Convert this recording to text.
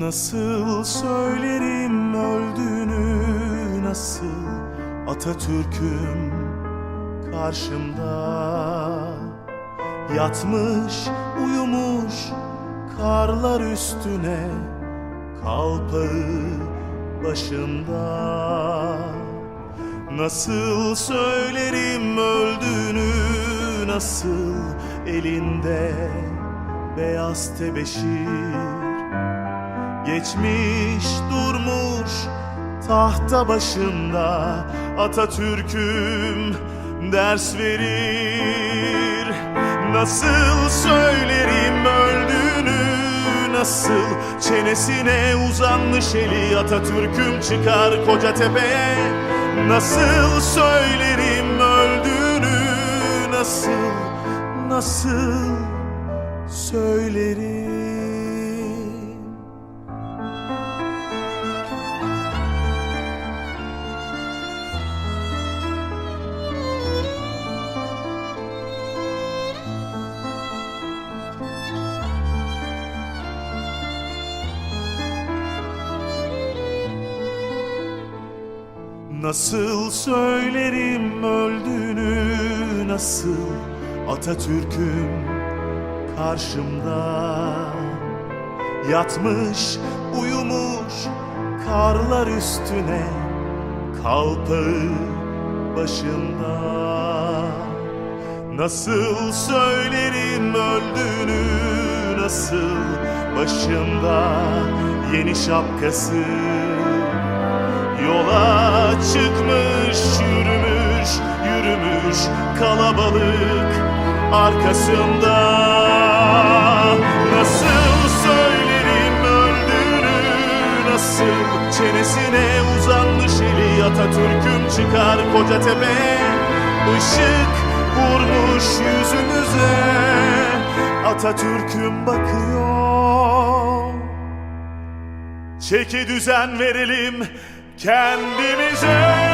Nasıl söylerim öldüğünü nasıl Atatürk'üm karşımda? Yatmış uyumuş karlar üstüne Kalpağı başında Nasıl söylerim öldüğünü nasıl elinde beyaz tebeşir Geçmiş durmuş tahta başında Atatürk'üm ders verir. Nasıl söylerim öldüğünü nasıl Çenesine uzanmış eli Atatürk'üm çıkar koca tepeye. Nasıl söylerim öldüğünü nasıl Nasıl söylerim Nasıl söylerim öldüğünü nasıl Atatürk'üm karşımda? Yatmış uyumuş karlar üstüne Kalpağı başında. Nasıl söylerim öldüğünü nasıl Başında? Yeni şapkası çıkmış yürümüş yürümüş kalabalık arkasında. Nasıl söylerim öldüğünü nasıl Çenesine uzanmış eli Atatürk'üm çıkar koca tepe Işık vurmuş yüzümüze Atatürk'üm bakıyor. Çeki düzen verelim kendimize